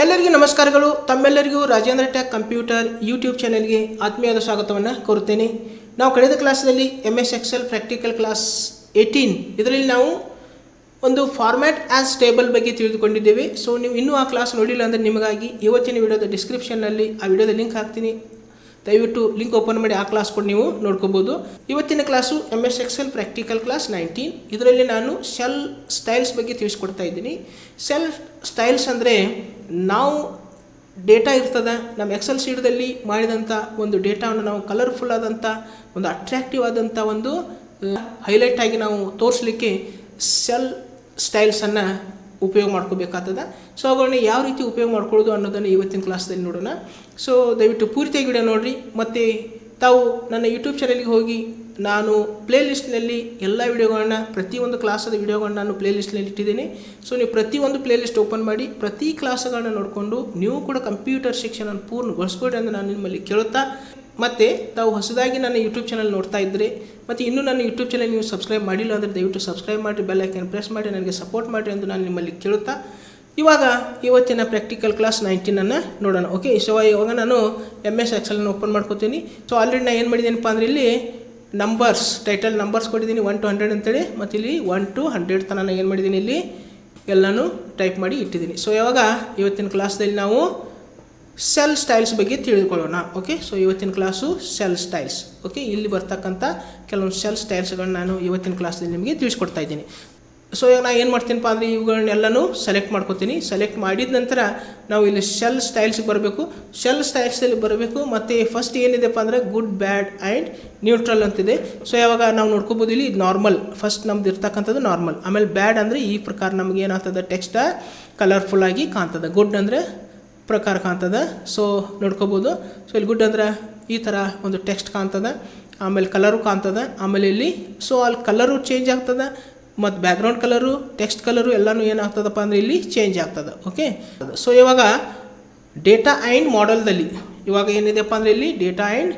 ಎಲ್ಲರಿಗೂ ನಮಸ್ಕಾರಗಳು. ತಮ್ಮೆಲ್ಲರಿಗೂ ರಾಜೇಂದ್ರ ಟೆಕ್ ಕಂಪ್ಯೂಟರ್ ಯೂಟ್ಯೂಬ್ ಚಾನೆಲ್ಗೆ ಆತ್ಮೀಯದ ಸ್ವಾಗತವನ್ನು ಕೋರುತ್ತೇನೆ. ನಾವು ಕಳೆದ ಕ್ಲಾಸ್ನಲ್ಲಿ M S Excel practical class eighteen ಇದರಲ್ಲಿ ನಾವು ಒಂದು ಫಾರ್ಮ್ಯಾಟ್ ಆ್ಯಸ್ ಟೇಬಲ್ ಬಗ್ಗೆ ತಿಳಿದುಕೊಂಡಿದ್ದೇವೆ. ಸೊ ನೀವು ಇನ್ನೂ ಆ ಕ್ಲಾಸ್ ನೋಡಿಲ್ಲ ಅಂದರೆ ನಿಮಗಾಗಿ ಇವತ್ತಿನ ವಿಡಿಯೋದ ಡಿಸ್ಕ್ರಿಪ್ಷನ್ನಲ್ಲಿ ಆ ವಿಡಿಯೋದ ಲಿಂಕ್ ಹಾಕ್ತೀನಿ. ದಯವಿಟ್ಟು ಲಿಂಕ್ ಓಪನ್ ಮಾಡಿ ಆ ಕ್ಲಾಸ್ ಕೂಡ ನೀವು ನೋಡ್ಕೋಬೋದು. ಇವತ್ತಿನ class M S Excel practical class nineteen ಇದರಲ್ಲಿ ನಾನು ಸೆಲ್ ಸ್ಟೈಲ್ಸ್ ಬಗ್ಗೆ ತಿಳಿಸ್ಕೊಡ್ತಾ ಇದ್ದೀನಿ. ಸೆಲ್ ಸ್ಟೈಲ್ಸ್ ಅಂದರೆ ನಾವು ಡೇಟಾ ಇರ್ತದೆ ನಮ್ಮ ಎಕ್ಸೆಲ್ ಶೀಟ್ದಲ್ಲಿ ಮಾಡಿದಂಥ ಒಂದು ಡೇಟಾವನ್ನು ನಾವು ಕಲರ್ಫುಲ್ ಆದಂಥ ಒಂದು ಅಟ್ರಾಕ್ಟಿವ್ ಆದಂಥ ಒಂದು ಹೈಲೈಟ್ ಆಗಿ ನಾವು ತೋರಿಸ್ಲಿಕ್ಕೆ ಸೆಲ್ ಸ್ಟೈಲ್ಸನ್ನು ಉಪಯೋಗ ಮಾಡ್ಕೋಬೇಕಾಗ್ತದೆ. ಸೊ ಅವುಗಳನ್ನ ಯಾವ ರೀತಿ ಉಪಯೋಗ ಮಾಡ್ಕೊಳ್ಳೋದು ಅನ್ನೋದನ್ನು ಇವತ್ತಿನ ಕ್ಲಾಸ್ದಲ್ಲಿ ನೋಡೋಣ. ಸೊ ದಯವಿಟ್ಟು ಪೂರ್ತಿಯಾಗಿ ವಿಡಿಯೋ ನೋಡಿರಿ. ಮತ್ತು ತಾವು ನನ್ನ ಯೂಟ್ಯೂಬ್ ಚಾನಲ್ಗೆ ಹೋಗಿ ನಾನು ಪ್ಲೇ ಲಿಸ್ಟ್ನಲ್ಲಿ ಎಲ್ಲ ವಿಡಿಯೋಗಳನ್ನ ಪ್ರತಿಯೊಂದು ಕ್ಲಾಸದ ವಿಡಿಯೋಗಳನ್ನ ನಾನು ಪ್ಲೇ ಲಿಸ್ಟ್ನಲ್ಲಿ ಇಟ್ಟಿದ್ದೀನಿ. ಸೊ ನೀವು ಪ್ರತಿಯೊಂದು ಪ್ಲೇ ಲಿಸ್ಟ್ ಓಪನ್ ಮಾಡಿ, ಪ್ರತಿ ಕ್ಲಾಸ್ಗಳನ್ನ ನೋಡಿಕೊಂಡು, ನೀವು ಕೂಡ ಕಂಪ್ಯೂಟರ್ ಶಿಕ್ಷಣ ಪೂರ್ಣಗೊಳಿಸ್ಕೊಡಿ ಅಂತ ನಾನು ನಿಮ್ಮಲ್ಲಿ ಕೇಳುತ್ತಾ ಮತ್ತು ತಾವು ಹೊಸದಾಗಿ ನನ್ನ ಯೂಟ್ಯೂಬ್ ಚಾನಲ್ ನೋಡ್ತಾ ಇದ್ದರೆ ಮತ್ತು ಇನ್ನೂ ನನ್ನ ಯೂಟ್ಯೂಬ್ ಚಾನಲ್ ನೀವು ಸಬ್ಸ್ಕ್ರೈಬ್ ಮಾಡಿಲ್ಲ ಅಂದರೆ ದಯವಿಟ್ಟು ಸಬ್ಸ್ಕ್ರೈಬ್ ಮಾಡಿ ಬೆಲ್ ಐಕನ್ ಪ್ರೆಸ್ ಮಾಡಿ ನನಗೆ ಸಪೋರ್ಟ್ ಮಾಡಿ ಎಂದು ನಾನು ನಿಮ್ಮಲ್ಲಿ ಕೇಳುತ್ತಾ ಇವಾಗ ಇವತ್ತಿನ ಪ್ರಾಕ್ಟಿಕಲ್ ಕ್ಲಾಸ್ ನೈನ್ಟೀನನ್ನು ನೋಡೋಣ. ಓಕೆ ಸೊ ಇವಾಗ ನಾನು ಎಂ ಎಸ್ ಎಕ್ಸೆಲ್ನ ಓಪನ್ ಮಾಡ್ಕೋತೀನಿ. ಸೊ ಆಲ್ರೆಡಿ ನಾನು ಏನು ಮಾಡಿದ್ದೀನಪ್ಪ ಅಂದರೆ ಇಲ್ಲಿ ನಂಬರ್ಸ್ ಟೈಟಲ್ ನಂಬರ್ಸ್ ಕೊಟ್ಟಿದ್ದೀನಿ ಒನ್ ಟು ಹಂಡ್ರೆಡ್ ಅಂತೇಳಿ. ಮತ್ತು ಇಲ್ಲಿ ಒನ್ ಟು ಹಂಡ್ರೆಡ್ ತನಕ ಏನು ಮಾಡಿದ್ದೀನಿ ಇಲ್ಲಿ ಎಲ್ಲನೂ ಟೈಪ್ ಮಾಡಿ ಇಟ್ಟಿದ್ದೀನಿ. ಸೊ ಇವಾಗ ಇವತ್ತಿನ ಕ್ಲಾಸ್ದಲ್ಲಿ ನಾವು ಸೆಲ್ ಸ್ಟೈಲ್ಸ್ ಬಗ್ಗೆ ತಿಳಿದುಕೊಳ್ಳೋಣ ಓಕೆ ಸೊ ಇವತ್ತಿನ ಕ್ಲಾಸು ಸೆಲ್ ಸ್ಟೈಲ್ಸ್ ಓಕೆ ಇಲ್ಲಿ ಬರ್ತಕ್ಕಂಥ ಕೆಲವೊಂದು ಸೆಲ್ ಸ್ಟೈಲ್ಸ್ಗಳನ್ನ ನಾನು ಇವತ್ತಿನ ಕ್ಲಾಸಲ್ಲಿ ನಿಮಗೆ ತಿಳಿಸ್ಕೊಡ್ತಾ ಇದ್ದೀನಿ. ಸೊ ಇವಾಗ ನಾನು ಏನು ಮಾಡ್ತೀನಪ್ಪ ಅಂದರೆ ಇವುಗಳನ್ನೆಲ್ಲನೂ ಸೆಲೆಕ್ಟ್ ಮಾಡ್ಕೋತೀನಿ. ಸೆಲೆಕ್ಟ್ ಮಾಡಿದ ನಂತರ ನಾವು ಇಲ್ಲಿ ಶೆಲ್ ಸ್ಟೈಲ್ಸ್ಗೆ ಬರಬೇಕು. ಶೆಲ್ ಸ್ಟೈಲ್ಸಲ್ಲಿ ಬರಬೇಕು, ಮತ್ತು ಫಸ್ಟ್ ಏನಿದೆಪ್ಪ ಅಂದರೆ ಗುಡ್ ಬ್ಯಾಡ್ ಆ್ಯಂಡ್ ನ್ಯೂಟ್ರಲ್ ಅಂತಿದೆ. ಸೊ ಯಾವಾಗ ನಾವು ನೋಡ್ಕೋಬೋದು ಇಲ್ಲಿ ನಾರ್ಮಲ್ ಫಸ್ಟ್ ನಮ್ದು ಇರ್ತಕ್ಕಂಥದ್ದು ನಾರ್ಮಲ್ ಆಮೇಲೆ ಬ್ಯಾಡ್ ಅಂದರೆ ಈ ಪ್ರಕಾರ ನಮ್ಗೆ ಏನಾಗ್ತದೆ? ಟೆಕ್ಸ್ಟ ಕಲರ್ಫುಲ್ ಆಗಿ ಕಾಣ್ತದೆ. ಗುಡ್ ಅಂದರೆ ಪ್ರಕಾರ ಕಾಣ್ತದೆ ಸೊ ನೋಡ್ಕೋಬೋದು. ಸೊ ಇಲ್ಲಿ ಗುಡ್ ಅಂದ್ರೆ ಈ ಥರ ಒಂದು ಟೆಕ್ಸ್ಟ್ ಕಾಣ್ತದೆ. ಆಮೇಲೆ ಕಲರು ಕಾಣ್ತದೆ. ಆಮೇಲೆ ಇಲ್ಲಿ ಸೊ ಅಲ್ಲಿ ಕಲರು ಚೇಂಜ್ ಆಗ್ತದೆ. ಮತ್ತು ಬ್ಯಾಕ್ಗ್ರೌಂಡ್ ಕಲರು ಟೆಕ್ಸ್ಟ್ ಕಲರು ಎಲ್ಲನೂ ಏನಾಗ್ತದಪ್ಪ ಅಂದರೆ ಇಲ್ಲಿ ಚೇಂಜ್ ಆಗ್ತದೆ. ಓಕೆ ಸೊ ಇವಾಗ ಡೇಟಾ ಆ್ಯಂಡ್ ಮಾಡಲ್ದಲ್ಲಿ ಇವಾಗ ಏನಿದೆಯಪ್ಪ ಅಂದರೆ ಇಲ್ಲಿ ಡೇಟಾ ಆ್ಯಂಡ್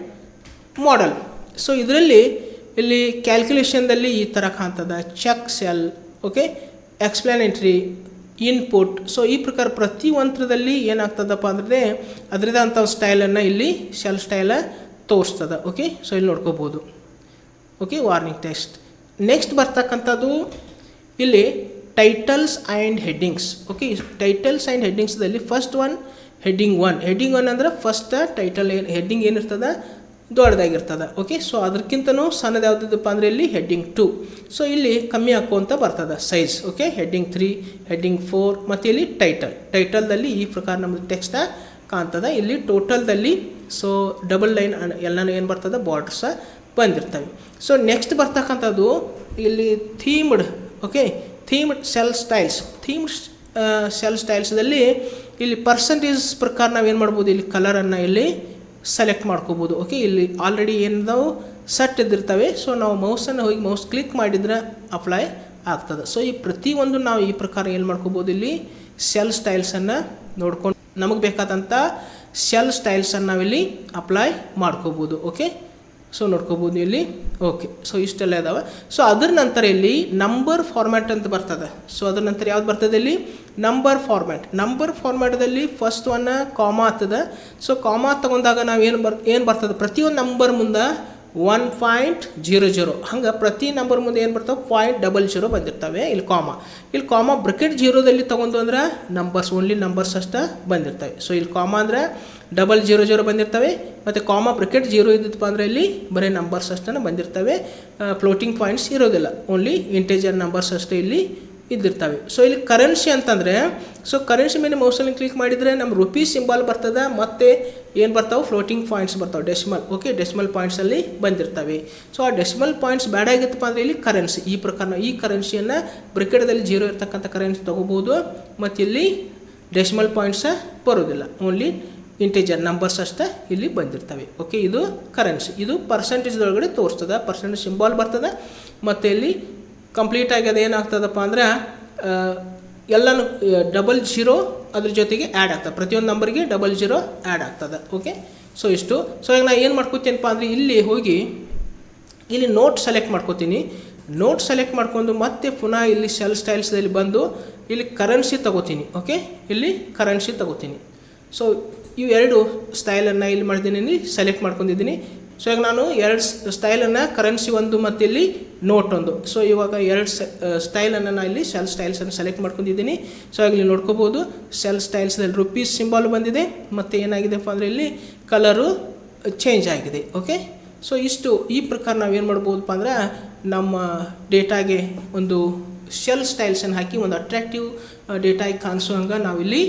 ಮಾಡಲ್ ಸೊ ಇದರಲ್ಲಿ ಇಲ್ಲಿ ಕ್ಯಾಲ್ಕುಲೇಷನ್ದಲ್ಲಿ ಈ ಥರ ಕಾಣ್ತದೆ. Check cell okay explanatory input so ಈ ಪ್ರಕಾರ ಪ್ರತಿ ಯಂತ್ರದಲ್ಲಿ ಏನಾಗ್ತದಪ್ಪ ಅಂದರೆ ಅದರದೇ ಅಂಥ ಸ್ಟೈಲನ್ನು ಇಲ್ಲಿ ಶೆಲ್ ಸ್ಟೈಲ ತೋರಿಸ್ತದ. ಓಕೆ ಸೊ ಇಲ್ಲಿ ನೋಡ್ಕೋಬೋದು. ಓಕೆ ವಾರ್ನಿಂಗ್ ಟೆಸ್ಟ್ ನೆಕ್ಸ್ಟ್ ಬರ್ತಕ್ಕಂಥದ್ದು ಇಲ್ಲಿ titles and headings okay titles and ಹೆಡ್ಡಿಂಗ್ಸ್ದಲ್ಲಿ first one heading one heading one ಅಂದ್ರೆ ಫಸ್ಟ್ ಟೈಟಲ್ ಏನು ಹೆಡ್ಡಿಂಗ್ ಏನಿರ್ತದೆ? ದೊಡ್ಡದಾಗಿರ್ತದೆ. ಓಕೆ ಸೊ ಅದಕ್ಕಿಂತನೂ ಸಣ್ಣದು ಯಾವುದಿದ್ದಪ್ಪ ಅಂದರೆ ಇಲ್ಲಿ ಹೆಡ್ಡಿಂಗ್ ಟು ಸೊ ಇಲ್ಲಿ ಕಮ್ಮಿ ಹಾಕುವಂತ ಬರ್ತದೆ size okay heading three heading four ಮತ್ತು ಇಲ್ಲಿ ಟೈಟಲ್ ಟೈಟಲ್ದಲ್ಲಿ ಈ ಪ್ರಕಾರ ನಮ್ಮದು ಟೆಕ್ಸ್ಟ ಕಾಣ್ತದೆ. ಇಲ್ಲಿ ಟೋಟಲ್ದಲ್ಲಿ ಸೊ ಡಬಲ್ ಲೈನ್ ಎಲ್ಲನೂ ಏನು ಬರ್ತದೆ? ಬಾರ್ಡ್ರ್ಸ ಬಂದಿರ್ತವೆ. ಸೊ ನೆಕ್ಸ್ಟ್ ಬರ್ತಕ್ಕಂಥದ್ದು ಇಲ್ಲಿ themed okay themed cell styles themed cell ಸ್ಟೈಲ್ಸ್ದಲ್ಲಿ ಇಲ್ಲಿ ಪರ್ಸೆಂಟೇಜ್ ಪ್ರಕಾರ ನಾವೇನು ಮಾಡ್ಬೋದು? ಇಲ್ಲಿ ಕಲರನ್ನು ಇಲ್ಲಿ ಸೆಲೆಕ್ಟ್ ಮಾಡ್ಕೋಬೋದು. ಓಕೆ ಇಲ್ಲಿ ಆಲ್ರೆಡಿ ಏನಿದಾವೆ ಸೆಟ್ ಇದ್ದಿರ್ತವೆ. ಸೊ ನಾವು ಮೌಸನ್ನು ಹೋಗಿ ಮೌಸ್ ಕ್ಲಿಕ್ ಮಾಡಿದ್ರೆ ಅಪ್ಲೈ ಆಗ್ತದೆ. ಸೊ ಈ ಪ್ರತಿಯೊಂದು ನಾವು ಈ ಪ್ರಕಾರ ಏನು ಮಾಡ್ಕೋಬೋದು ಇಲ್ಲಿ? ಸೆಲ್ ಸ್ಟೈಲ್ಸನ್ನು ನೋಡ್ಕೊಂಡು ನಮಗೆ ಬೇಕಾದಂಥ ಸೆಲ್ ಸ್ಟೈಲ್ಸನ್ನು ನಾವಿಲ್ಲಿ ಅಪ್ಲೈ ಮಾಡ್ಕೋಬೋದು. ಓಕೆ ಸೊ ನೋಡ್ಕೋಬೋದು ಇಲ್ಲಿ. ಓಕೆ ಸೊ ಇಷ್ಟೆಲ್ಲ ಇದಾವೆ. ಸೊ ಅದ್ರ ನಂತರ ಇಲ್ಲಿ ನಂಬರ್ ಫಾರ್ಮ್ಯಾಟ್ ಅಂತ ಬರ್ತದೆ. ಸೊ ಅದ್ರ ನಂತರ ಯಾವ್ದು ಬರ್ತದೆ ಇಲ್ಲಿ? ನಂಬರ್ ಫಾರ್ಮ್ಯಾಟ್ ನಂಬರ್ ಫಾರ್ಮ್ಯಾಟ್ದಲ್ಲಿ ಫಸ್ಟ್ ಒನ್ ಕಾಮಾ ಆಗ್ತದೆ ಸೊ ಕಾಮಾ ತಗೊಂಡಾಗ ನಾವು ಏನು ಬರ್, ಏನು ಬರ್ತದೆ? ಪ್ರತಿಯೊಂದು ನಂಬರ್ ಮುಂದೆ ಒನ್ ಪಾಯಿಂಟ್ ಜೀರೋ ಜೀರೋ ಹಂಗೆ ಪ್ರತಿ ನಂಬರ್ ಮುಂದೆ ಏನು ಬರ್ತವೆ? ಪಾಯಿಂಟ್ ಡಬಲ್ ಜೀರೋ ಬಂದಿರ್ತವೆ. ಇಲ್ಲಿ ಕಾಮ ಇಲ್ಲಿ ಕಾಮ ಬ್ರಕೆಟ್ ಜೀರೋದಲ್ಲಿ ತೊಗೊಂಡು ಅಂದ್ರೆ ನಂಬರ್ಸ್ ಓನ್ಲಿ ನಂಬರ್ಸ್ ಅಷ್ಟೇ ಬಂದಿರ್ತವೆ. ಸೊ ಇಲ್ಲಿ ಕಾಮ ಅಂದರೆ ಡಬಲ್ ಜೀರೋ ಜೀರೋ ಬಂದಿರ್ತವೆ. ಮತ್ತು ಕಾಮ ಬ್ರಿಕೆಟ್ ಜೀರೋ ಇದ್ದಪ್ಪ ಅಂದರೆ ಇಲ್ಲಿ ಬರೀ ನಂಬರ್ಸ್ ಅಷ್ಟೇ ಬಂದಿರ್ತವೆ. ಫ್ಲೋಟಿಂಗ್ ಪಾಯಿಂಟ್ಸ್ ಇರೋದಿಲ್ಲ. ಓನ್ಲಿ ಇಂಟೇಜರ್ ನಂಬರ್ಸ್ ಅಷ್ಟೇ ಇಲ್ಲಿ ಇದ್ದಿರ್ತವೆ. ಸೊ ಇಲ್ಲಿ ಕರೆನ್ಸಿ ಅಂತಂದರೆ ಸೊ ಕರೆನ್ಸಿ ಮೇಲೆ ಮೌಸಲ್ಲಿ ಕ್ಲಿಕ್ ಮಾಡಿದರೆ ನಮ್ಮ ರುಪೀಸ್ ಸಿಂಬಲ್ ಬರ್ತದೆ, ಮತ್ತು ಏನು ಬರ್ತಾವೆ? ಫ್ಲೋಟಿಂಗ್ ಪಾಯಿಂಟ್ಸ್ ಬರ್ತಾವೆ ಡೆಸಿಮಲ್ ಓಕೆ ಡೆಸಿಮಲ್ ಪಾಯಿಂಟ್ಸಲ್ಲಿ ಬಂದಿರ್ತವೆ. ಸೊ ಆ ಡೆಸಿಮಲ್ ಪಾಯಿಂಟ್ಸ್ ಬ್ಯಾಡ್ ಆಗಿತ್ತಪ್ಪ ಅಂದರೆ ಇಲ್ಲಿ ಕರೆನ್ಸಿ ಈ ಪ್ರಕಾರ ಈ ಕರೆನ್ಸಿಯನ್ನು ಬ್ರಿಕೆಟದಲ್ಲಿ ಜೀರೋ ಇರ್ತಕ್ಕಂಥ ಕರೆನ್ಸಿ ತೊಗೋಬೋದು, ಮತ್ತು ಇಲ್ಲಿ ಡೆಸಿಮಲ್ ಪಾಯಿಂಟ್ಸ ಬರೋದಿಲ್ಲ. ಓನ್ಲಿ ಇಂಟಿಜರ್ ನಂಬರ್ಸ್ ಅಷ್ಟೇ ಇಲ್ಲಿ ಬಂದಿರ್ತವೆ. ಓಕೆ ಇದು ಕರೆನ್ಸಿ ಇದು ಪರ್ಸೆಂಟೇಜ್ದೊಳಗಡೆ ತೋರಿಸ್ತದೆ. ಪರ್ಸೆಂಟೇಜ್ ಸಿಂಬಾಲ್ ಬರ್ತದೆ, ಮತ್ತು ಇಲ್ಲಿ ಕಂಪ್ಲೀಟಾಗಿ ಅದು ಏನಾಗ್ತದಪ್ಪ ಅಂದ್ರೆ ಎಲ್ಲನೂ ಡಬಲ್ ಜೀರೋ ಅದ್ರ ಜೊತೆಗೆ ಆ್ಯಡ್ ಆಗ್ತದೆ. ಪ್ರತಿಯೊಂದು ನಂಬರ್ಗೆ ಡಬಲ್ ಜೀರೋ ಆ್ಯಡ್ ಆಗ್ತದೆ. ಓಕೆ ಸೊ ಇಷ್ಟು. ಸೊ ಈಗ ನಾನು ಏನು ಮಾಡ್ಕೋತೀನಪ್ಪ ಅಂದರೆ, ಇಲ್ಲಿ ಹೋಗಿ, ಇಲ್ಲಿ ನೋಟ್ ಸೆಲೆಕ್ಟ್ ಮಾಡ್ಕೋತೀನಿ. ನೋಟ್ ಸೆಲೆಕ್ಟ್ ಮಾಡ್ಕೊಂಡು ಮತ್ತೆ ಪುನಃ ಇಲ್ಲಿ ಸೆಲ್ ಸ್ಟೈಲ್ಸ್ದಲ್ಲಿ ಬಂದು, ಇಲ್ಲಿ ಕರೆನ್ಸಿ ತಗೋತೀನಿ. ಓಕೆ ಇಲ್ಲಿ ಕರೆನ್ಸಿ ತಗೋತೀನಿ. ಸೊ ಇವೆರಡು ಸ್ಟೈಲನ್ನು ಇಲ್ಲಿ ಮಾಡಿದ್ದೀನಿ ಸೆಲೆಕ್ಟ್ ಮಾಡ್ಕೊಂಡಿದ್ದೀನಿ. ಸೊ ಈಗ ನಾನು ಎರಡು ಸ್ಟೈಲನ್ನು ಕರೆನ್ಸಿ ಒಂದು ಮತ್ತು ಇಲ್ಲಿ ನೋಟ್ ಒಂದು. ಸೊ ಇವಾಗ ಎರಡು ಸ್ಟೈಲನ್ನು ನಾನು ಇಲ್ಲಿ ಸೆಲ್ ಸ್ಟೈಲ್ಸನ್ನು ಸೆಲೆಕ್ಟ್ ಮಾಡ್ಕೊಂಡಿದ್ದೀನಿ. ಸೊ ಇಲ್ಲಿ ನೋಡ್ಕೋಬೋದು ಸೆಲ್ ಸ್ಟೈಲ್ಸ್ನಲ್ಲಿ ರುಪೀಸ್ ಸಿಂಬಾಲ್ ಬಂದಿದೆ, ಮತ್ತು ಏನಾಗಿದೆಪ್ಪ ಅಂದರೆ ಇಲ್ಲಿ ಕಲರು ಚೇಂಜ್ ಆಗಿದೆ ಓಕೆ ಸೊ ಇಷ್ಟು, ಈ ಪ್ರಕಾರ ನಾವು ಏನು ಮಾಡ್ಬೋದಪ್ಪ ಅಂದ್ರೆ ನಮ್ಮ ಡೇಟಾಗೆ ಒಂದು ಶೆಲ್ ಸ್ಟೈಲ್ಸನ್ನು ಹಾಕಿ ಒಂದು ಅಟ್ರಾಕ್ಟಿವ್ ಡೇಟಾಗಿ ಕಾಣಿಸೋ ಹಂಗೆ ನಾವಿಲ್ಲಿ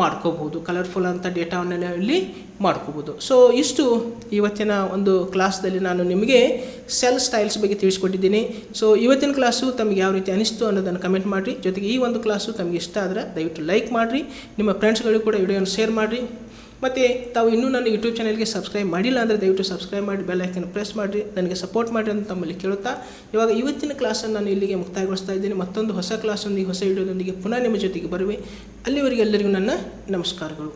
ಮಾಡ್ಕೋಬೋದು ಕಲರ್ಫುಲ್ ಅಂತ ಡೇಟಾವನ್ನೆಲ್ಲ ಇಲ್ಲಿ ಮಾಡ್ಕೋಬೋದು ಸೊ ಇಷ್ಟು ಇವತ್ತಿನ ಒಂದು ಕ್ಲಾಸ್ದಲ್ಲಿ ನಾನು ನಿಮಗೆ ಸೆಲ್ ಸ್ಟೈಲ್ಸ್ ಬಗ್ಗೆ ತಿಳಿಸ್ಕೊಟ್ಟಿದ್ದೀನಿ. ಸೊ ಇವತ್ತಿನ ಕ್ಲಾಸು ತಮಗೆ ಯಾವ ರೀತಿ ಅನಿಸ್ತು ಅನ್ನೋದನ್ನು ಕಮೆಂಟ್ ಮಾಡಿರಿ. ಜೊತೆಗೆ ಈ ಒಂದು ಕ್ಲಾಸು ತಮಗೆ ಇಷ್ಟ ಆದರೆ ದಯವಿಟ್ಟು ಲೈಕ್ ಮಾಡಿರಿ. ನಿಮ್ಮ ಫ್ರೆಂಡ್ಸ್ಗಳಿಗೂ ಕೂಡ ವಿಡಿಯೋನ ಶೇರ್ ಮಾಡಿರಿ. ಮತ್ತು ತಾವು ಇನ್ನೂ ನನ್ನ ಯೂಟ್ಯೂಬ್ ಚಾನಲ್ಗೆ ಸಬ್ಸ್ಕ್ರೈಬ್ ಮಾಡಿಲ್ಲ ಅಂದರೆ ದಯವಿಟ್ಟು ಸಬ್ಸ್ಕ್ರೈಬ್ ಮಾಡಿ ಬೆಲ್ ಐಕನ್ ಪ್ರೆಸ್ ಮಾಡಿರಿ. ನನಗೆ ಸಪೋರ್ಟ್ ಮಾಡಿರಿ ಅಂತ ತಮ್ಮಲ್ಲಿ ಕೇಳುತ್ತಾ, ಇವಾಗ ಇವತ್ತಿನ ಕ್ಲಾಸನ್ನು ನಾನು ಇಲ್ಲಿಗೆ ಮುಕ್ತಾಯಗೊಳಿಸ್ತಾ ಇದ್ದೀನಿ. ಮತ್ತೊಂದು ಹೊಸ ಕ್ಲಾಸೊಂದಿಗೆ ಹೊಸ ವಿಡಿಯೋದೊಂದಿಗೆ ಪುನಃ ನಿಮ್ಮ ಜೊತೆಗೆ ಬರುವೆ. ಅಲ್ಲಿವರೆಗೆ ಎಲ್ಲರಿಗೂ ನನ್ನ ನಮಸ್ಕಾರಗಳು.